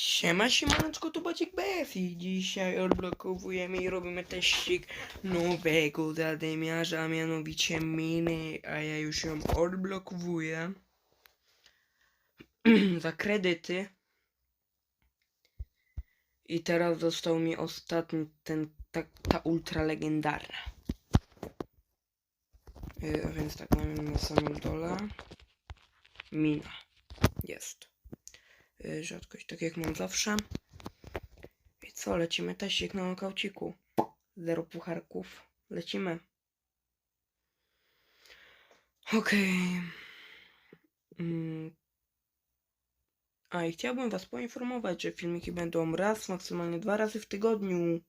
Siema, siemaneczko, tu Bacik BF i dzisiaj odblokowujemy i robimy teścik nowego zadymiarza, mianowicie miny, a ja już ją odblokowuję za kredyty. I teraz został mi ostatni ten, ta, ta ultra legendarna. Yy, więc tak, mamy na samym dole. Mina. Jest. Yy, rzadkość, tak jak mam zawsze. I co, lecimy teścik na nokauciku. Zero pucharków. Lecimy. Okej. Mm. A i chciałbym was poinformować, że filmiki będą raz, maksymalnie dwa razy w tygodniu.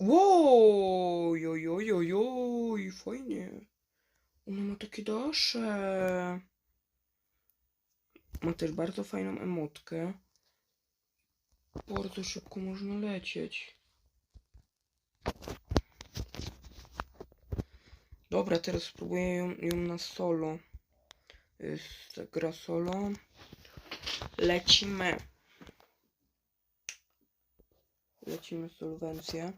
Wow, oj, oj, oj, oj, fajnie. Ona ma takie dalsze. Ma też bardzo fajną emotkę. Bardzo szybko można lecieć. Dobra, teraz spróbuję ją, ją na solo. Jest gra solo. Lecimy. Lecimy solwencję.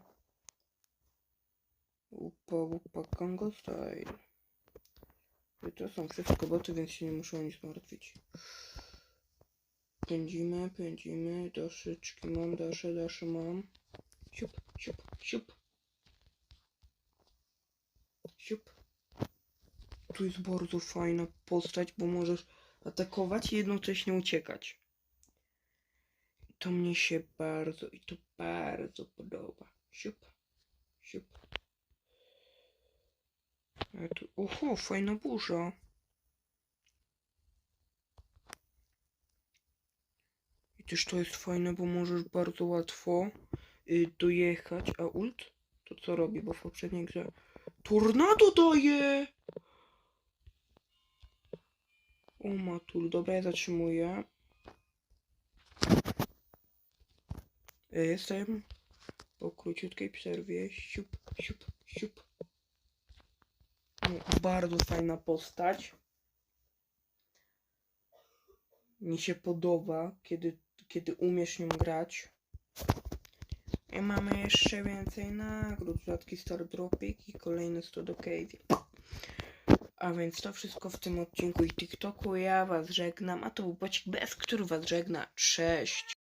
Upa, upa, Kongo style. I to są wszystko boty, więc się nie muszę o nic martwić. Pędzimy, pędzimy, daszyczki mam, dasze, dasze mam. Siup, siup, siup. Siup. Tu jest bardzo fajna postać, bo możesz atakować i jednocześnie uciekać. To mnie się bardzo, i to bardzo podoba. Siup, siup. Oho, fajna burza. Też to jest fajne, bo możesz bardzo łatwo y, dojechać. A ult? To co robi, bo w poprzedniej grze... Tornado daje! O matul, dobra, ja zatrzymuję. Y, Jestem po króciutkiej przerwie. Siup, siup, siup. No, bardzo fajna postać. Mi się podoba, kiedy, kiedy umiesz nią grać. I mamy jeszcze więcej nagród. Rzadki Star Dropik i kolejny 100 do. A więc to wszystko w tym odcinku i TikToku. Ja was żegnam, a to był Bocik Bez, który was żegna. Cześć!